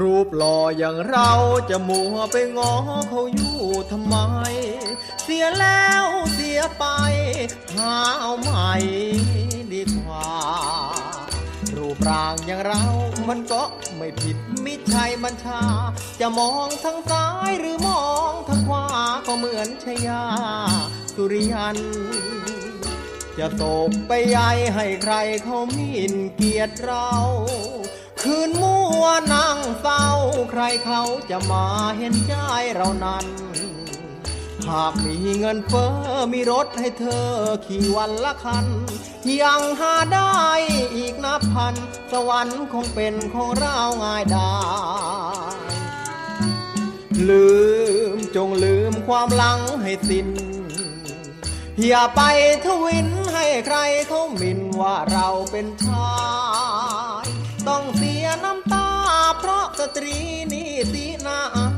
รูปหล่ออย่างเราจะมัวไปงอเขาอยู่ทำไม เสียแล้วเสียไป หาเอาใหม่ดีกว่า รูปร่างอย่างเรา มันก็ไม่ผิดมิใช่บัญชา จะมองทางซ้ายหรือมองทางขวาก็เหมือนชายาสุริยัน จะตกไปใยให้ใครเขาหมินเกียรติเรา คืนมัวนั่งเศร้าใครเขาจะมาเห็นใจเรานั้น หากมีเงินเฟ้อมีรถให้เธอขี่วันละคัน ยังหาได้อีกนับพัน สวรรค์คงเป็นของเราง่ายได้ลืมจงลืมความหลังให้สิ้น อย่าไปทวินให้ใครเขาหมิ่นว่าเราเป็นชาย ต้องเสียน้ำตา เพราะสตรีนี่สีนาอา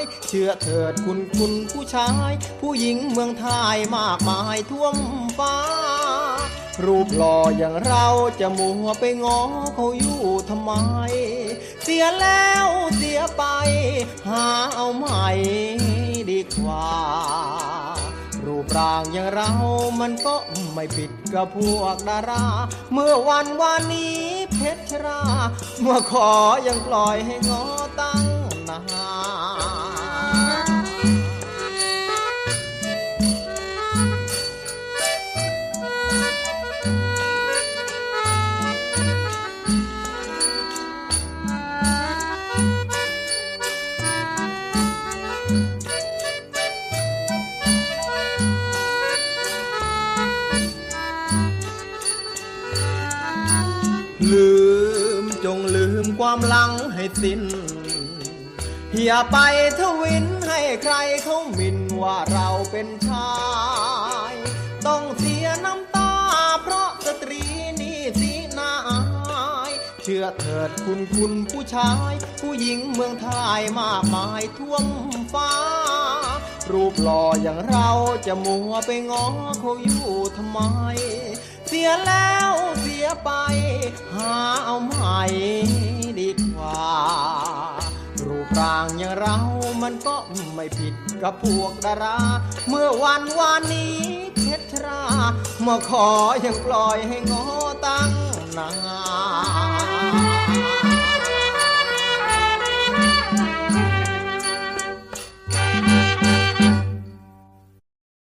ยเชื่อเถิดคุณคุณผู้ชาย ผู้หญิงเมืองไทยมากมายท่วมฟ้า รูปหล่ออย่างเราจะมัวไปงอเขาอยู่ทำไม เสียแล้วเสียไป หาเอาใหม่ดีกว่า ปร่างอย่างเรา มันก็ไม่ผิดกับพวกดารา เมื่อวันวานนี้เพชรรา เมื่อขอยังปล่อยให้งอตั้งนาน ความหลังให้สิ้น อย่าไปทวินให้ใครเขาหมิ่นว่าเราเป็นชาย ต้องเสียน้ำตา เพราะสตรีนี่สีนาอาย เชื่อเถิดคุณคุณผู้ชาย ผู้หญิงเมืองไทยมากมายท่วมฟ้า รูปหล่ออย่างเราจะมัวไปง้อเขาอยู่ทำไมเสียแล้วเสียไป หาเอาใหม่ ไม่ผิดกับพวกดารา เมื่อวันวานนี้เพชรราเมื่อขอยังปล่อยให้งอตั้งนาน